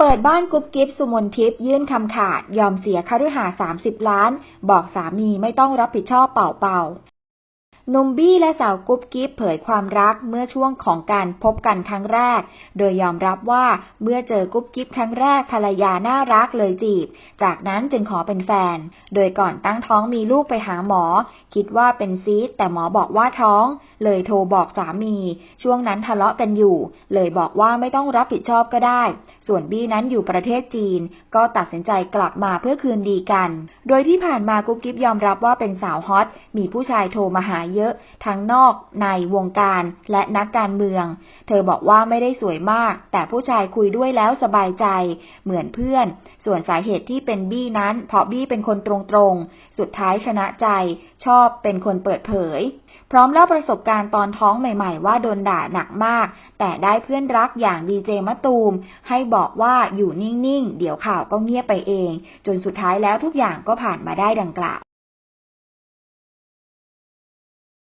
เปิดบ้านกุ๊บกิฟสุมนทิพย์ยื่นคำขาด ยอมเสียค่าด้วยหาสามสิบล้าน บอกสามีไม่ต้องรับผิดชอบเป่าเป่า นุ่มบี้และสาวกุ๊บกิ๊บเผยความรักเมื่อช่วงของการพบกันครั้งแรก โดยยอมรับว่าเมื่อเจอกุ๊บกิ๊บครั้งแรกภรรยาน่ารักเลยจีบ จากนั้นจึงขอเป็นแฟน โดยก่อนตั้งท้องมีลูกไปหาหมอ คิดว่าเป็นซีสแต่หมอบอกว่าท้อง เลยโทรบอกสามี ช่วงนั้นทะเลาะกันอยู่ เลยบอกว่าไม่ต้องรับผิดชอบก็ได้ ส่วนบี้นั้นอยู่ประเทศจีน ก็ตัดสินใจกลับมาเพื่อคืนดีกัน โดยที่ผ่านมากุ๊บกิ๊บยอมรับว่าเป็นสาวฮอต มีผู้ชายโทรมาหาเยอะทั้งนอกในวงการและนักการเมือง เธอบอกว่าไม่ได้สวยมาก แต่ผู้ชายคุยด้วยแล้วสบายใจ เหมือนเพื่อน ส่วนสาเหตุที่เป็นบี้นั้น เพราะบี้เป็นคนตรงๆ สุดท้ายชนะใจ ชอบเป็นคนเปิดเผย พร้อมเล่าประสบการณ์ตอนท้องใหม่ๆ ว่าโดนด่าหนักมาก แต่ได้เพื่อนรักอย่างดีเจมะตูม ให้บอกว่าอยู่นิ่งๆ เดี๋ยวข่าวก็เงียบไปเอง จนสุดท้ายแล้วทุกอย่างก็ผ่านมาได้ดังกล่าว